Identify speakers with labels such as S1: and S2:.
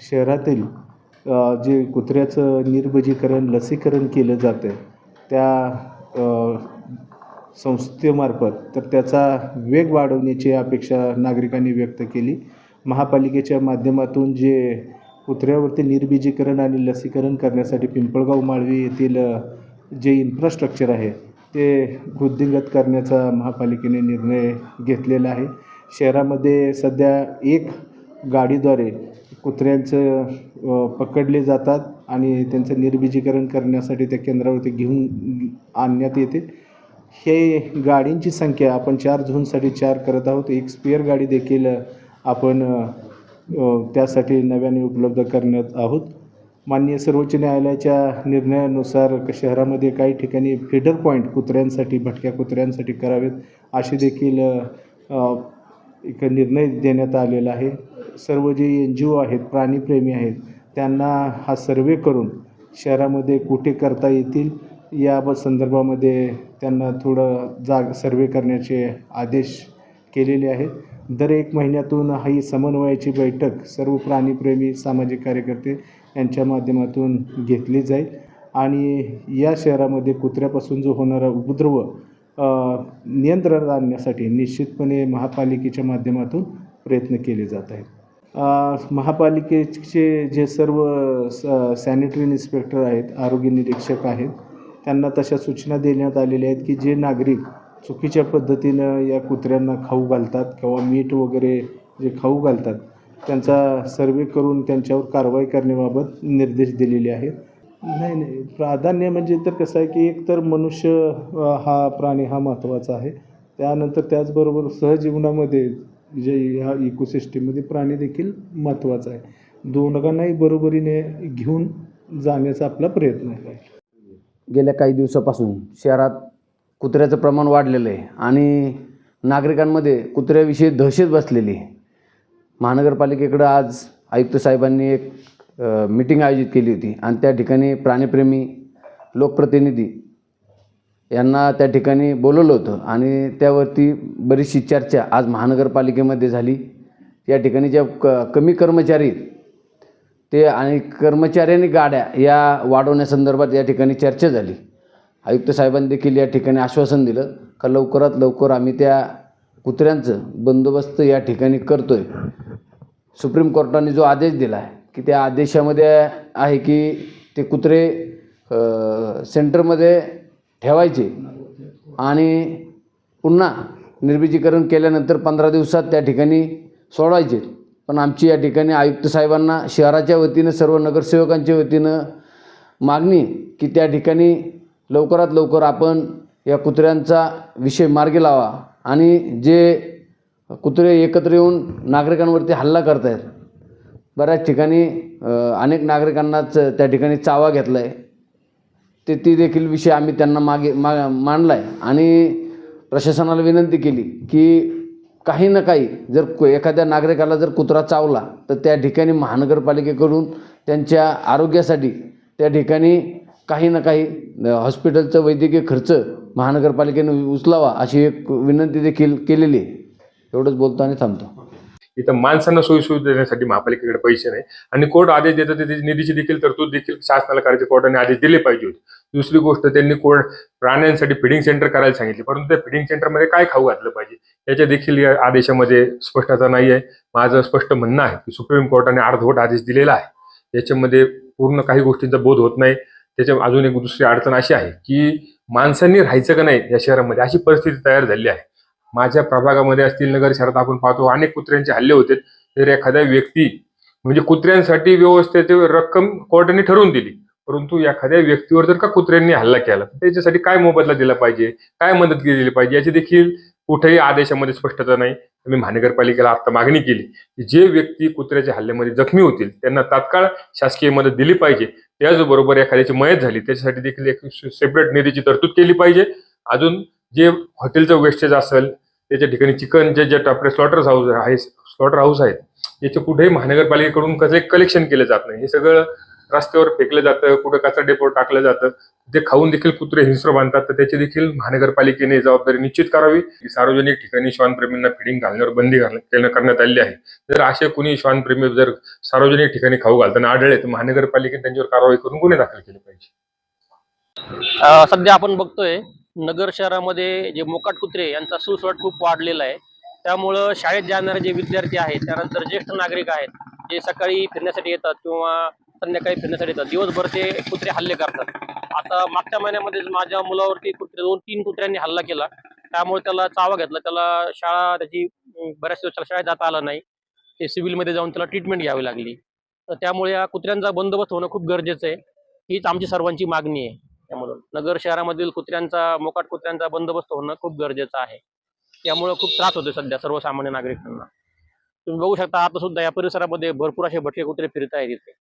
S1: शहरातील जे कुत्र्याचं निर्बजीकरण लसीकरण केलं जातं त्या संस्थेमार्फत तर त्याचा वेग वाढवण्याची अपेक्षा नागरिकांनी व्यक्त केली. महापालिकेच्या माध्यमातून जे कुत्र्यावरती निर्बीजीकरण आणि लसीकरण करण्यासाठी पिंपळगाव माळवी येथील जे इन्फ्रास्ट्रक्चर आहे ते वृद्धिंगत करण्याचा महापालिकेने निर्णय घेतलेला आहे. शहरामध्ये सध्या एक गाडीद्वारे कुत्र्यांचं पकडले जातात आणि त्यांचं निर्बिजीकरण करण्यासाठी त्या केंद्रावरती घेऊन आणण्यात येते. हे गाडींची संख्या आपण चार झोनसाठी चार करत आहोत. एक स्पेअर गाडी देखील आपण त्यासाठी नव्याने उपलब्ध करण्यात आहोत. माननीय सर्वोच्च न्यायालयाच्या निर्णयानुसार क- शहरामध्ये काही ठिकाणी फिडर पॉईंट कुत्र्यांसाठी भटक्या कुत्र्यांसाठी करावेत असे देखील एक निर्णय देण्यात आलेला आहे. सर्व जे एन जी ओ आहेत प्राणीप्रेमी आहेत त्यांना हा सर्वे करून शहरामध्ये कुठे करता येतील या ब- संदर्भामध्ये त्यांना थोडं जाग सर्वे करण्याचे आदेश केलेले आहेत. दर एक महिन्यातून ही समन्वयाची बैठक सर्व प्राणीप्रेमी सामाजिक कार्यकर्ते यांच्या माध्यमातून घेतली जाईल. आणि या शहरामध्ये कुत्र्यापासून जो होणारा उपद्रव नियंत्रणात आणण्यासाठी निश्चितपणे महापालिकेच्या माध्यमातून प्रयत्न केले जात आहेत. महापालिकेचे जे सर्व स सॅनिटरी इन्स्पेक्टर आहेत आरोग्य निरीक्षक आहेत त्यांना तशा सूचना देण्यात आलेल्या आहेत की जे नागरिक चुकीच्या पद्धतीनं या कुत्र्यांना खाऊ घालतात किंवा मीठ वगैरे जे खाऊ घालतात त्यांचा सर्वे करून त्यांच्यावर कारवाई करण्याबाबत निर्देश दिलेले आहेत. नाही नाही प्राधान्य म्हणजे तर कसं आहे की एक तर मनुष्य हा प्राणी हा महत्त्वाचा आहे. त्यानंतर त्याचबरोबर सहजीवनामध्ये जे ह्या इकोसिस्टीममध्ये प्राणी देखील महत्त्वाचा आहे. दोघांनाही बरोबरीने घेऊन जाण्याचा आपला प्रयत्न आहे.
S2: गेल्या काही दिवसापासून शहरात कुत्र्याचं प्रमाण वाढलेलं आहे आणि नागरिकांमध्ये कुत्र्याविषयी दहशत बसलेली आहे. महानगरपालिकेकडं आज आयुक्त साहेबांनी एक मीटिंग आयोजित केली होती आणि त्या ठिकाणी प्राणीप्रेमी लोकप्रतिनिधी यांना त्या ठिकाणी बोलवलं होतं. आणि त्यावरती बरीचशी चर्चा आज महानगरपालिकेमध्ये झाली. या ठिकाणी ज्या क कमी कर्मचारी आहेत, ते आणि कर्मचाऱ्यांनी गाड्या या वाढवण्यासंदर्भात या ठिकाणी चर्चा झाली. आयुक्त साहेबांनी देखील या ठिकाणी आश्वासन दिलं का लवकरात लवकर आम्ही त्या कुत्र्यांचं बंदोबस्त या ठिकाणी करतो आहे सुप्रीम कोर्टाने जो आदेश दिला आहे की त्या आदेशामध्ये आहे की ते कुत्रे सेंटरमध्ये ठेवायचे. आणि पुन्हा निर्बीजीकरण केल्यानंतर पंधरा दिवसात त्या ठिकाणी सोडायचे पण आमची या ठिकाणी आयुक्त साहेबांना शहराच्या वतीनं सर्व नगरसेवकांच्या वतीनं मागणी की त्या ठिकाणी लवकरात लवकर आपण या कुत्र्यांचा विषय मार्गी लावा. आणि जे कुत्रे एकत्र येऊन नागरिकांवरती हल्ला करत आहेत बऱ्याच ठिकाणी अनेक नागरिकांनाच त्या ठिकाणी चावा घेतला आहे ते ती देखील विषय आम्ही त्यांना मागे मा मांडला आहे आणि प्रशासनाला विनंती केली की काही ना काही जर को- एखाद्या नागरिकाला जर कुत्रा चावला तर त्या ठिकाणी महानगरपालिकेकडून त्यांच्या आरोग्यासाठी त्या ठिकाणी काही ना काही हॉस्पिटलचं वैद्यकीय खर्च महानगरपालिकेने उचलावा अशी एक विनंती देखील केलेली आहे. एवढंच बोलतो आणि थांबतो.
S3: इथं माणसांना सोयीसुविधा देण्यासाठी महापालिकेकडे पैसे नाही. आणि कोर्ट आदेश देतात त्याची निधीची देखील तरतूद देखील शासनाला करायचे कोर्टाने आदेश दिले पाहिजे होते. दुसरी गोष्ट त्यांनी कोर्ट प्राण्यांसाठी फिडिंग सेंटर करायला सांगितले. परंतु त्या फिडिंग सेंटरमध्ये काय खाऊ घातलं पाहिजे? याच्या देखील या आदेशामध्ये स्पष्टता नाही आहे माझं स्पष्ट म्हणणं आहे की सुप्रीम कोर्टाने अर्धवट आदेश दिलेला आहे. याच्यामध्ये पूर्ण काही गोष्टींचा बोध होत नाही. त्याच्या अजून एक दुसरी अडचण अशी आहे की माणसांनी राहायचं का नाही या शहरामध्ये? अशी परिस्थिती तयार झाली आहे. माझ्या प्रभागामध्ये असतील नगर शहरात आपण पाहतो अनेक कुत्र्यांचे हल्ले होते. तर एखाद्या व्यक्ती म्हणजे कुत्र्यांसाठी व्यवस्थित रक्कम कोर्टाने ठरवून दिली. परंतु एखाद्या व्यक्तीवर जर का कुत्र्यांनी हल्ला केला त्याच्यासाठी काय मोबदला दिला पाहिजे? काय मदत केली पाहिजे? याची देखील कुठेही आदेशामध्ये स्पष्टता नाही. आम्ही महानगरपालिकेला आता मागणी केली की जे व्यक्ती कुत्र्याच्या हल्ल्यामध्ये जखमी होतील त्यांना तात्काळ शासकीय मदत दिली पाहिजे. त्याचबरोबर एखाद्याची मयत झाली त्याच्यासाठी देखील एक सेपरेट निधीची तरतूद केली पाहिजे. अजून जे हॉटेलचं वेस्टेज असेल त्याच्या ठिकाणी चिकनचे जे आपले स्लॉटर हाऊस आहे स्लॉटर हाऊस आहेत याचे कुठेही महानगरपालिकेकडून कसं कलेक्शन केलं जात नाही. हे सगळं रस्त्यावर फेकलं जातं कुठं कचरा डेपोवर टाकलं जातं ते खाऊन देखील कुत्रे हिंस्र बांधतात तर त्याची देखील महानगरपालिकेने जबाबदारी निश्चित करावी. सार्वजनिक ठिकाणी श्वानप्रेमींना फिडिंग घालण्यावर बंदी घाल- करण्यात आली आहे. जर असे कुणी श्वानप्रेमी जर सार्वजनिक ठिकाणी खाऊ घालताना आढळले तर महानगरपालिकेने त्यांच्यावर कारवाई करून गुन्हे दाखल केले पाहिजे.
S4: सध्या आपण बघतोय नगर शहरामध्ये जे मोकाट कुत्रे यांचा सुळसुळाट खूप वाढलेला आहे. त्यामुळं शाळेत जाणारे जे विद्यार्थी आहेत त्यानंतर ज्येष्ठ नागरिक आहेत जे सकाळी फिरण्यासाठी येतात किंवा संध्याकाळी फिरण्यासाठी येतात दिवसभर ते कुत्रे हल्ले करतात. आता मागच्या महिन्यामध्ये माझ्या मुलावरती कुत्रे दोन तीन कुत्र्यांनी हल्ला केला. त्यामुळे त्याला चावा घेतला. त्याला शाळा त्याची बऱ्याच दिवस शाळेत जाता आला नाही. ते सिव्हिलमध्ये जाऊन त्याला ट्रीटमेंट घ्यावी लागली. तर त्यामुळे या कुत्र्यांचा बंदोबस्त होणं खूप गरजेचं आहे. हीच आमची सर्वांची मागणी आहे. त्यामुळं. नगर शहरामधील कुत्र्यांचा मोकाट कुत्र्यांचा बंदोबस्त होणं खूप गरजेचं आहे. त्यामुळं खूप त्रास होतो सध्या सर्वसामान्य नागरिकांना. तुम्ही बघू शकता आता सुद्धा या परिसरामध्ये भरपूर असे भटके कुत्रे फिरत आहेत इथे.